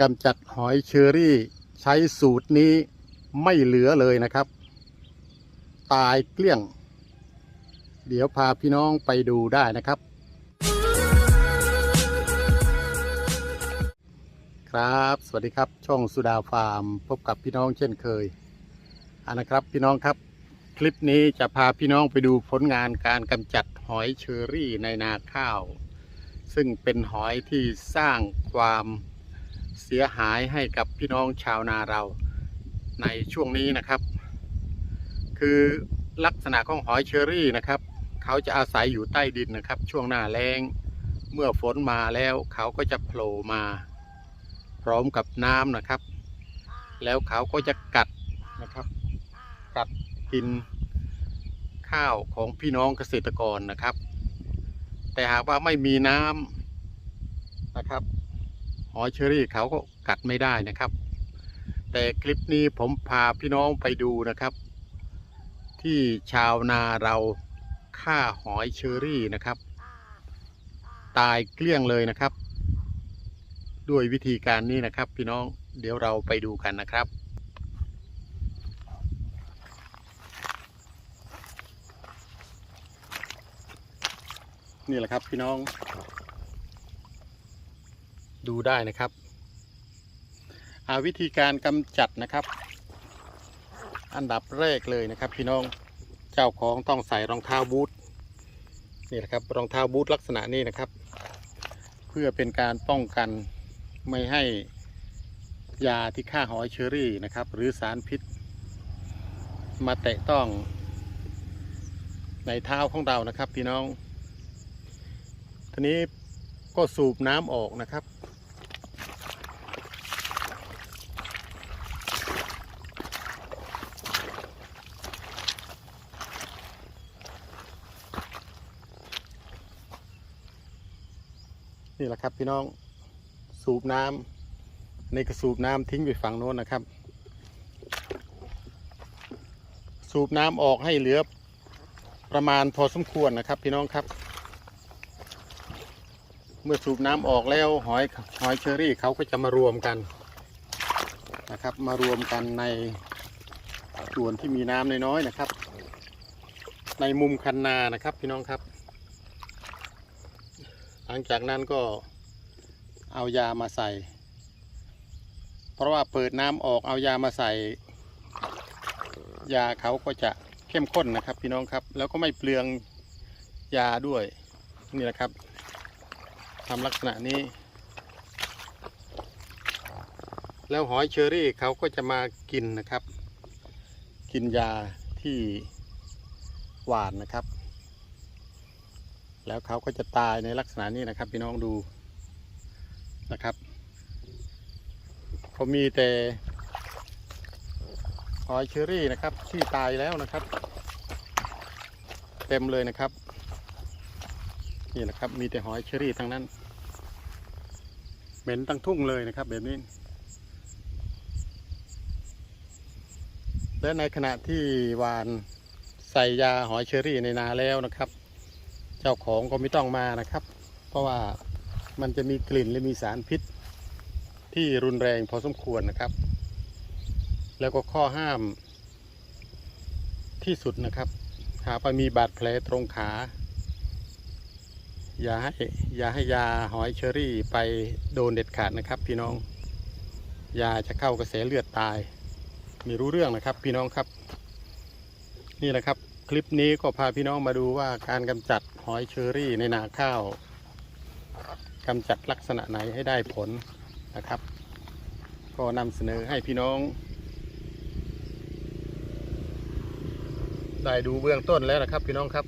กำจัดหอยเชอรี่ ใช้สูตรนี้ไม่เหลือเลยนะครับ ตายเกลี้ยง เดี๋ยวพาพี่น้องไปดูได้นะครับ ครับ สวัสดีครับ ช่องสุดาฟาร์ม พบกับพี่น้องเช่นเคยอันนะครับพี่น้องครับ คลิปนี้จะพาพี่น้องไปดูผลงานการกำจัดหอยเชอรี่ในนาข้าว ซึ่งเป็นหอยที่สร้างความ เสียหายให้กับพี่น้องชาวนาเราในช่วงนี้นะครับ คือลักษณะของหอยเชอรี่นะครับ เขาจะอาศัยอยู่ใต้ดินนะครับ ช่วงหน้าแล้ง เมื่อฝนมาแล้วเขาก็จะโผล่มา พร้อมกับน้ำนะครับ แล้วเขาก็จะกัดนะครับ กัดกินข้าวของพี่น้องเกษตรกรนะครับ แต่หากว่าไม่มีน้ำ หอยเชอรี่เขาก็กัดไม่ได้นะครับ แต่คลิปนี้ผมพาพี่น้องไปดูนะครับ ที่ชาวนาเราฆ่าหอยเชอรี่นะครับ ตายเกลี้ยงเลยนะครับ ด้วยวิธีการนี้นะครับ พี่น้องเดี๋ยวเราไปดูกันนะครับนี่แหละครับพี่น้อง ดูได้นะครับอาวิธีการกำจัดนะครับ อันดับแรกเลยนะครับ พี่น้องเจ้าของต้องใส่รองเท้าบูทนี่แหละครับรองเท้าบูทลักษณะนี้นะครับ เพื่อเป็นการป้องกันไม่ให้ยาที่ฆ่าหอยเชอรี่นะครับ หรือสารพิษ มาแตะต้องในเท้าของเรานะครับ พี่น้อง ทีนี้ก็สูบน้ำออกนะครับ นี่แหละครับพี่น้องสูบน้ำในกระสูบน้ำทิ้งไปฝั่งโน้นนะครับ สูบน้ำออกให้เหลือประมาณพอสมควรนะครับ พี่น้องครับ เมื่อสูบน้ำออกแล้วหอยหอยเชอรี่เขาก็จะมารวมกันนะครับ มารวมกันในส่วนที่มีน้ำน้อยๆนะครับ ในมุมคันนานะครับ พี่น้องครับ หลังจากนั้นก็เอายามาใส่ เพราะว่าเปิดน้ำออกเอายามาใส่ ยาเขาก็จะเข้มข้นนะครับ พี่น้องครับ แล้วก็ไม่เปลืองยาด้วยนี่แหละครับทำลักษณะนี้ แล้วหอยเชอรี่เขาก็จะมากินนะครับ กินยาที่หวานนะครับ แล้วเขาก็จะตายในลักษณะนี้นะครับ พี่น้องดูนะครับเขามีแต่หอยเชอรี่นะครับ ที่ตายแล้วนะครับ เต็มเลยนะครับ นี่นะครับ มีแต่หอยเชอรี่ทั้งนั้น เหม็นตั้งทุ่งเลยนะครับ แบบนี้ และในขณะที่หวานใส่ยาหอยเชอรี่ในนาแล้วนะครับ เจ้าของก็ไม่ต้องมานะครับ เพราะว่ามันจะมีกลิ่นและมีสารพิษ ที่รุนแรงพอสมควรนะครับ แล้วก็ข้อห้ามที่สุดนะครับ หากมีบาดแผลตรงขา อย่าให้อย่าให้ยาหอยเชอรี่ไปโดนเด็ดขาดนะครับ พี่น้อง ยาจะเข้ากระแสเลือดตาย ไม่รู้เรื่องนะครับ พี่น้องครับ นี่แหละครับ คลิปนี้ก็พาพี่น้องมาดูว่าการกำจัดหอยเชอรี่ในนาข้าวกำจัดลักษณะไหนให้ได้ผลนะครับ ก็นำเสนอให้พี่น้อง ได้ดูเบื้องต้นแล้วนะครับพี่น้องครับ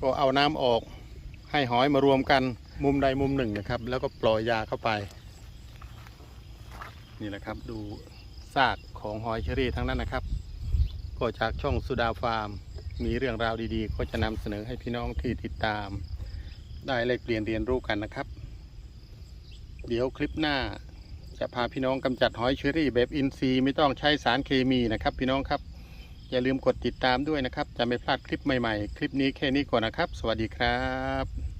ก็เอาน้ำออกให้หอยมารวมกันมุมใดมุมหนึ่งนะครับ แล้วก็ปล่อยยาเข้าไป นี่แหละครับดู ซากของหอยเชอรี่ทั้งนั้นนะครับ ก็จากช่องสุดาฟาร์ม มีเรื่องราวดีๆ ก็จะนำเสนอให้พี่น้องที่ติดตาม ได้แลกเปลี่ยนเรียนรู้กันนะครับ เดี๋ยวคลิปหน้าจะพาพี่น้องกำจัดหอยเชอรี่แบบอินทรีย์ไม่ต้องใช้สารเคมีนะครับพี่น้องครับ อย่าลืมกดติดตามด้วยนะครับ จะไม่พลาดคลิปใหม่ๆ คลิปนี้แค่นี้ก่อนนะครับ สวัสดีครับ